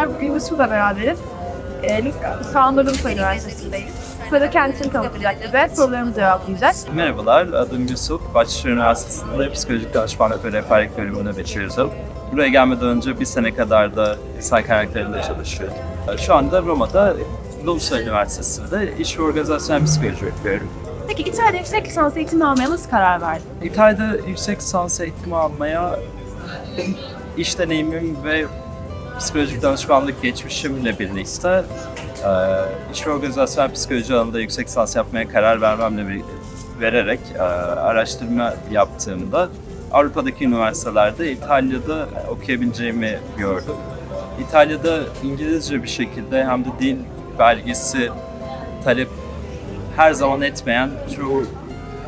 arkadaşımla beraberiz. Ee, biz Kanunlu Üniversitesi'ndeyiz. Sırada kendisini tanıtacak ve sorularımızı cevaplayacak. Merhabalar, adım Yusuf. Bahçeşehir Üniversitesi'nde psikolojik danışmanlık ve rehberlik bölümünü bitiriyorum. Buraya gelmeden önce bir sene kadar da insan karakterinde çalışıyordum. Şu anda Roma'da Ulusal Üniversitesi'nde iş ve organizasyon psikoloji yapıyorum. Peki İtalya'da yüksek lisans eğitimi almaya nasıl karar verdin? İtalya'da yüksek lisans eğitimi almaya iş deneyimim ve psikolojik danışmanlık geçmişimle birlikte e, iş ve organizasyon psikoloji alanında yüksek lisans yapmaya karar vermemle bir, vererek e, araştırma yaptığımda Avrupa'daki üniversitelerde İtalya'da okuyabileceğimi gördüm. İtalya'da İngilizce bir şekilde hem de dil belgesi talep her zaman etmeyen çoğu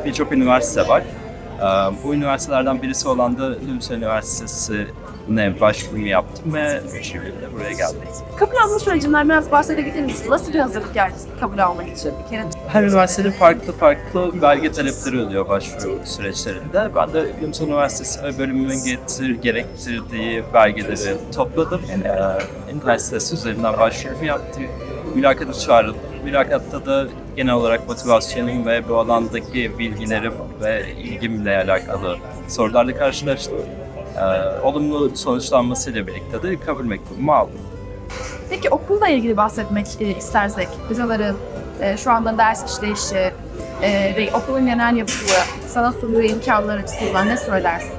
birçok üniversite var. Ee, Bu üniversitelerden birisi olan da Lübnüs Üniversitesi'ne başvuru yaptım ve bu şekilde buraya geldim. Kabul alma sürecinden biraz bahsedebilir misin? Nasıl bir hazırlık geldi kabul almak için? Bir kere Her üniversitenin farklı farklı belge talepleri oluyor başvuru süreçlerinde. Ben de Lübnüs Üniversitesi ve bölümümün getir, gerektirdiği belgeleri topladım. Ee, internet sitesi üzerinden başvuru yaptım. Mülakata çağrıldım. Mülakatta da genel olarak motivasyonum ve bu alandaki bilgilerim ve ilgimle alakalı sorularla karşılaştım. Ee, olumlu sonuçlanmasıyla birlikte de kabul mektubumu aldım. Peki okulla ilgili bahsetmek e, istersek, hocaların e, şu anda ders işleyişi e, ve okulun genel yapısı, sana sunduğu imkanlar açısından ne söylersin?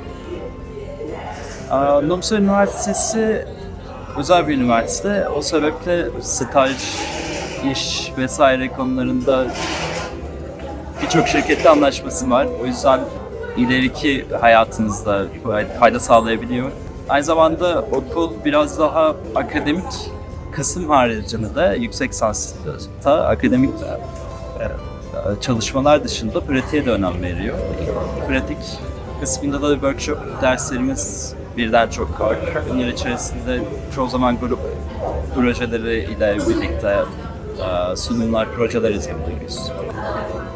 Aa, Lomsa Üniversitesi özel bir üniversite. O sebeple staj, iş vesaire konularında birçok şirketle anlaşması var. O yüzden ileriki hayatınızda fayda sağlayabiliyor. Aynı zamanda okul biraz daha akademik kısım haricinde yüksek lisansta akademik e, çalışmalar dışında pratiğe de önem veriyor. Pratik kısmında da workshop derslerimiz birden çok var. Bunlar içerisinde çoğu zaman grup projeleri ile birlikte sunumlar, projeler izliyoruz.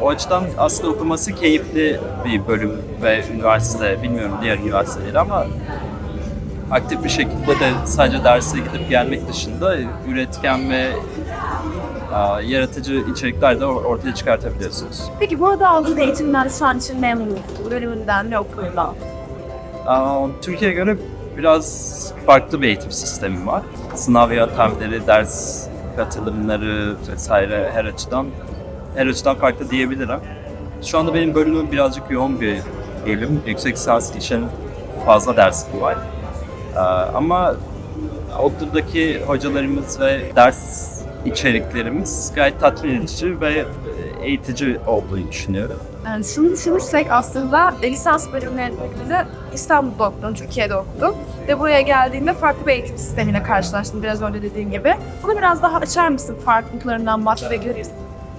O açıdan aslında okuması keyifli bir bölüm ve üniversite, bilmiyorum diğer üniversiteleri ama aktif bir şekilde de sadece derse gidip gelmek dışında üretken ve e, yaratıcı içerikler de or- ortaya çıkartabiliyorsunuz. Peki burada aldığın eğitimden şu an için memnun musun? Bölümünden ve okulundan. Türkiye'ye göre biraz farklı bir eğitim sistemi var. Sınav yöntemleri, ders katılımları vesaire her açıdan her açıdan farklı diyebilirim. Şu anda benim bölümüm birazcık yoğun bir bölüm. Yüksek lisans için fazla dersim var. Aa, ama okuldaki hocalarımız ve ders içeriklerimiz gayet tatmin edici ve eğitici olduğunu düşünüyorum. Yani şunu düşünürsek aslında e, lisans bölümlerinde İstanbul'da okudun, Türkiye'de okudun ve buraya geldiğinde farklı bir eğitim sistemiyle karşılaştın biraz önce dediğin gibi. Bunu biraz daha açar mısın? Farklılıklarından bahsedebiliriz.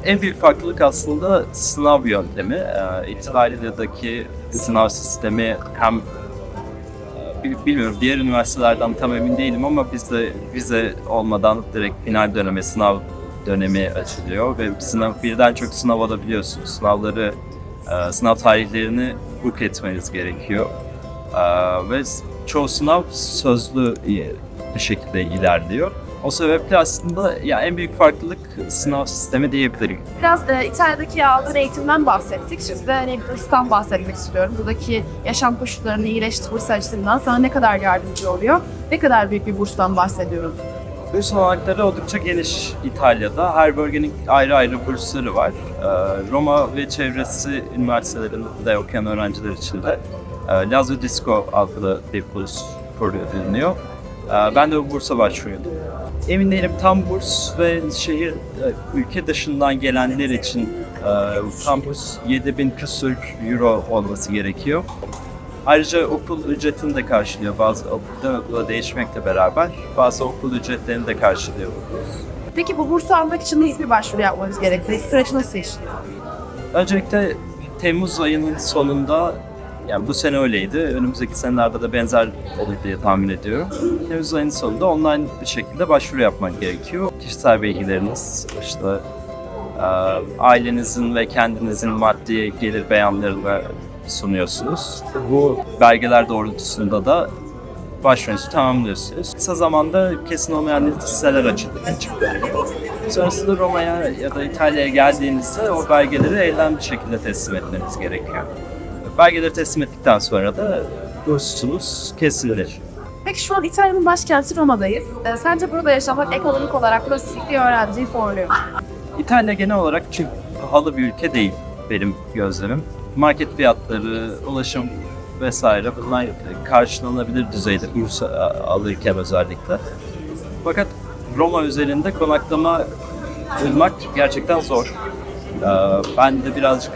En büyük farklılık aslında sınav yöntemi. Ee, İtalya'daki sınav sistemi hem e, bil- bilmiyorum diğer üniversitelerden tam emin değilim ama bizde vize olmadan direkt final dönemi, sınav dönemi açılıyor ve sınav birden çok sınav alabiliyorsunuz. Sınavları, e, sınav tarihlerini book etmeniz gerekiyor. Ee, ve çoğu sınav sözlü bir şekilde ilerliyor. O sebeple aslında ya en büyük farklılık sınav sistemi diyebilirim. Biraz e, İtalya'daki aldığın eğitimden bahsettik. Şimdi de hani burstan bahsetmek istiyorum. Buradaki yaşam koşullarını iyileştirmesi açısından sana ne kadar yardımcı oluyor? Ne kadar büyük bir burstan bahsediyorum? Burs olanakları oldukça geniş İtalya'da. Her bölgenin ayrı ayrı bursları var. Ee, Roma ve çevresi üniversitelerinde okuyan öğrenciler için de e, Lazio Disco adlı bir burs kuruluyor. Ee, ben de bu bursa başvuruyordum. Emin değilim tam burs ve şehir, e, ülke dışından gelenler için e, tam burs 7000 küsür euro olması gerekiyor. Ayrıca okul ücretini de karşılıyor. Bazı okuldan okula değişmekle beraber bazı okul ücretlerini de karşılıyor. Peki bu bursu almak için nasıl bir başvuru yapmanız gerekli? Süreç nasıl işliyor? Öncelikle Temmuz ayının sonunda yani bu sene öyleydi. Önümüzdeki senelerde de benzer olur diye tahmin ediyorum. Temmuz ayının sonunda online bir şekilde başvuru yapmak gerekiyor. Kişisel bilgileriniz, işte ailenizin ve kendinizin maddi gelir beyanlarını sunuyorsunuz. Bu belgeler doğrultusunda da başvurunuzu tamamlıyorsunuz. Kısa zamanda kesin olmayan listeler açıldı. Sonrasında Roma'ya ya da İtalya'ya geldiğinizde o belgeleri elden bir şekilde teslim etmeniz gerekiyor. Belgeleri teslim ettikten sonra da bursunuz kesilir. Peki şu an İtalya'nın başkenti Roma'dayız. Ee, sence burada yaşamak ekonomik olarak nasıl bir öğrenciyi zorluyor? İtalya genel olarak çünkü pahalı bir ülke değil benim gözlemim. Market fiyatları, ulaşım vesaire bunlar karşılanabilir düzeyde burs alırken özellikle. Fakat Roma üzerinde konaklama bulmak gerçekten zor. Ee, Ben de birazcık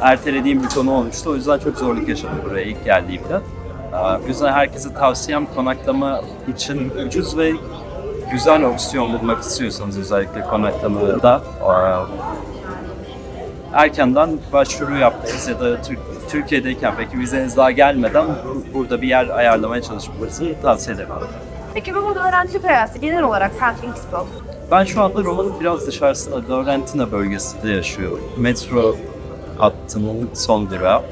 ertelediğim bir konu olmuştu. O yüzden çok zorluk yaşadım buraya ilk geldiğimde. Ee, O yüzden herkese tavsiyem konaklama için ucuz ve güzel opsiyon bulmak istiyorsanız özellikle konaklamada e, erkenden başvuru yapmanız ya da Türk, Türkiye'deyken peki vizeniz daha gelmeden bu- burada bir yer ayarlamaya çalışmanızı tavsiye ederim. Peki Roma'da öğrenci hayatı genel olarak sence nasıl? Ben şu anda Roma'nın biraz dışarısında Laurentina bölgesinde yaşıyorum. Metro hattının son durağı.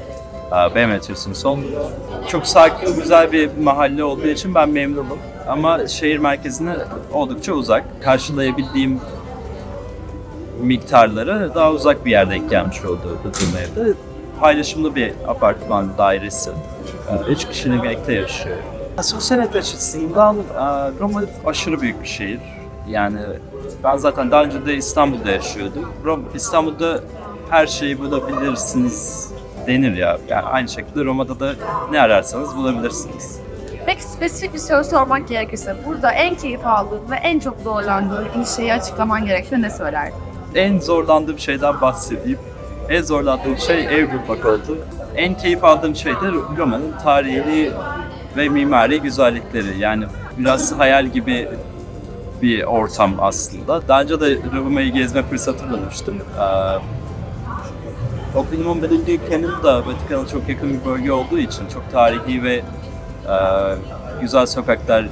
B metrosunun son durağı. Çok sakin, güzel bir mahalle olduğu için ben memnunum. Ama şehir merkezine oldukça uzak. Karşılayabildiğim miktarlara daha uzak bir yerde gelmiş olduğu bu evde. Paylaşımlı bir apartman dairesi. Üç kişinin birlikte yaşıyor. Sosyal hayat açısından e, Roma aşırı büyük bir şehir. Yani ben zaten daha önce de İstanbul'da yaşıyordum. Rom, İstanbul'da her şeyi bulabilirsiniz denir ya. Yani aynı şekilde Roma'da da ne ararsanız bulabilirsiniz. Peki spesifik bir soru sormak gerekirse burada en keyif aldığın ve en çok zorlandığın bir şeyi açıklaman gerekirse ne söylerdin? En zorlandığım şeyden bahsedeyim. En zorlandığım şey ev bulmak oldu. En keyif aldığım şey de Roma'nın tarihi ve mimari güzellikleri. Yani biraz hayal gibi bir ortam aslında. Daha önce de Roma'yı gezme fırsatı bulmuştum. Ee, Oklahoma Vatikan'ın da Vatikan'a çok yakın bir bölge olduğu için çok tarihi ve e, güzel sokaklar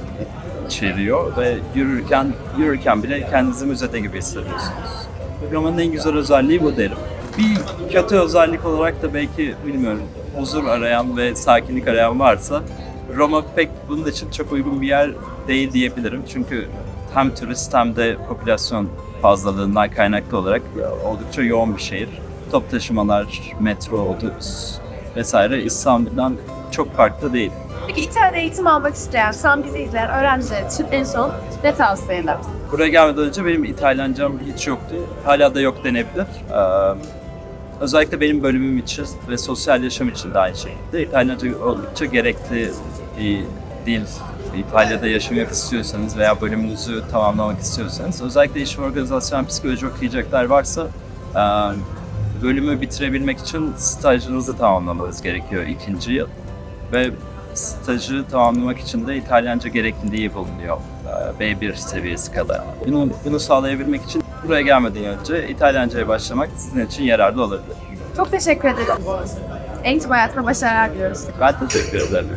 içeriyor ve yürürken yürürken bile kendinizi müzede gibi hissediyorsunuz. Roma'nın en güzel özelliği bu derim. Bir kötü özellik olarak da belki bilmiyorum huzur arayan ve sakinlik arayan varsa Roma pek bunun için çok uygun bir yer değil diyebilirim. Çünkü hem turist hem de popülasyon fazlalığından kaynaklı olarak oldukça yoğun bir şehir. Top taşımalar, metro, otobüs vesaire İstanbul'dan çok farklı değil. Peki İtalya'da eğitim almak isteyen, şu an bizi izleyen öğrenciler için en son ne tavsiye edersin? Buraya gelmeden önce benim İtalyancam hiç yoktu. Hala da yok denebilir. Ee, özellikle benim bölümüm için ve sosyal yaşam için de aynı şekilde İtalyanca oldukça gerekli bir dil. İtalya'da yaşamak istiyorsanız veya bölümünüzü tamamlamak istiyorsanız özellikle iş organizasyon psikoloji okuyacaklar varsa e, bölümü bitirebilmek için stajınızı tamamlamanız gerekiyor ikinci yıl. Ve stajı tamamlamak için de İtalyanca gerekliliği bulunuyor. Ee, B1 seviyesi kadar. Bunu, bunu sağlayabilmek için buraya gelmeden önce İtalyanca'ya başlamak sizin için yararlı olabilir. Çok teşekkür ederim. Eğitim hayatına başarılar diliyoruz. Ben teşekkür ederim.